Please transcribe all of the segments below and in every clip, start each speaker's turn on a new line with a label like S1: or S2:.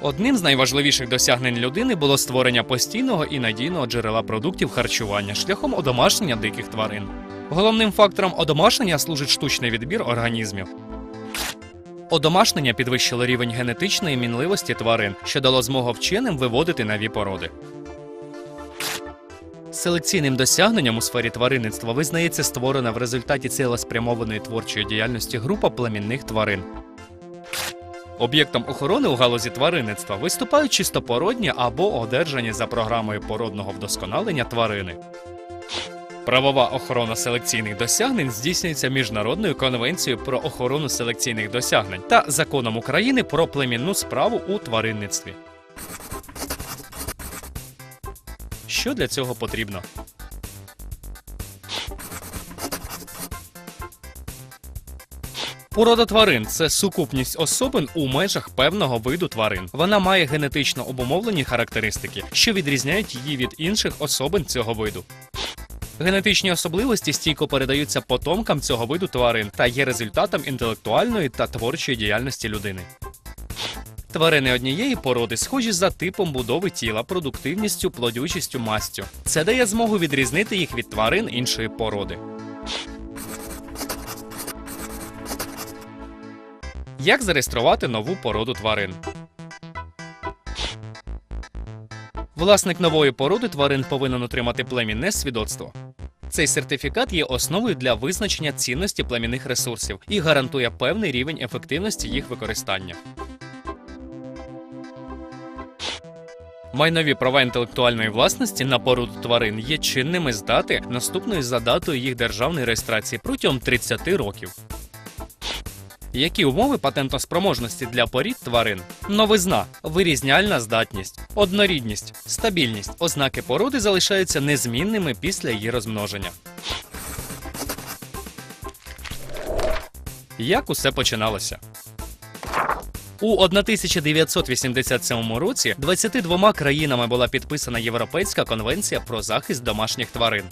S1: Одним з найважливіших досягнень людини було створення постійного і надійного джерела продуктів харчування шляхом одомашнення диких тварин. Головним фактором одомашнення служить штучний відбір організмів. Одомашнення підвищило рівень генетичної мінливості тварин, що дало змогу вченим виводити нові породи. Селекційним досягненням у сфері тваринництва визнається створена в результаті цілеспрямованої творчої діяльності група племінних тварин. Об'єктом охорони у галузі тваринництва виступають чистопородні або одержані за програмою породного вдосконалення тварини. Правова охорона селекційних досягнень здійснюється Міжнародною конвенцією про охорону селекційних досягнень та законом України про племінну справу у тваринництві. Що для цього потрібно? Порода тварин це сукупність особин у межах певного виду тварин. Вона має генетично обумовлені характеристики, що відрізняють її від інших особин цього виду. Генетичні особливості стійко передаються потомкам цього виду тварин та є результатом інтелектуальної та творчої діяльності людини. Тварини однієї породи схожі за типом будови тіла, продуктивністю, плодючістю, мастю. Це дає змогу відрізнити їх від тварин іншої породи. Як зареєструвати нову породу тварин? Власник нової породи тварин повинен отримати племінне свідоцтво. Цей сертифікат є основою для визначення цінності племінних ресурсів і гарантує певний рівень ефективності їх використання. Майнові права інтелектуальної власності на породу тварин є чинними з дати, наступної за датою їх державної реєстрації протягом 30 років. Які умови патентоспроможності для порід тварин? Новизна, вирізняльна здатність, однорідність, стабільність. Ознаки породи залишаються незмінними після її розмноження. Як усе починалося? У 1987 році 22 країнами була підписана Європейська конвенція про захист домашніх тварин.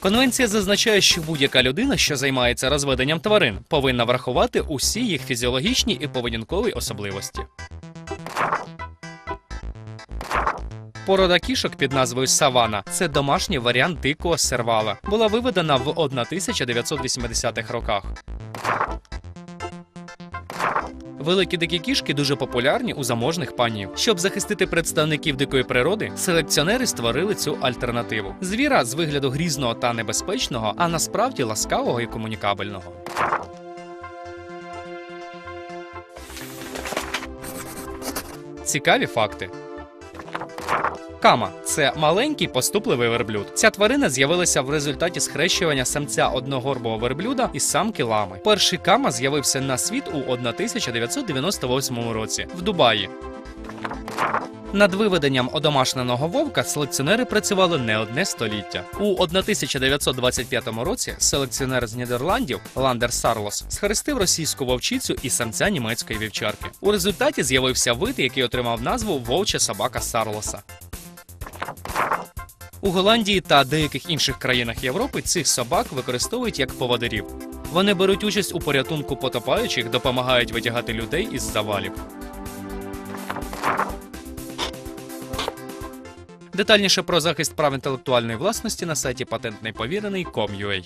S1: Конвенція зазначає, що будь-яка людина, що займається розведенням тварин, повинна врахувати усі їх фізіологічні і поведінкові особливості. Порода кішок під назвою Савана це домашній варіант дикого сервала. Була виведена в 1980-х роках. Великі дикі кішки дуже популярні у заможних панів. Щоб захистити представників дикої природи, селекціонери створили цю альтернативу. Звіра з вигляду грізного та небезпечного, а насправді ласкавого і комунікабельного. Цікаві факти. Кама це маленький поступливий верблюд. Ця тварина з'явилася в результаті схрещування самця одногорбого верблюда і самки лами. Перший кама з'явився на світ у 1998 році в Дубаї. Над виведенням одомашненого вовка селекціонери працювали не одне століття. У 1925 році селекціонер з Нідерландів Ландер Сарлос схрестив російську вовчицю і самця німецької вівчарки. У результаті з'явився вид, який отримав назву вовча собака Сарлоса. У Голландії та деяких інших країнах Європи цих собак використовують як поводирів. Вони беруть участь у порятунку потопаючих, допомагають витягати людей із завалів. Детальніше про захист прав інтелектуальної власності на сайті повірений.com.ua.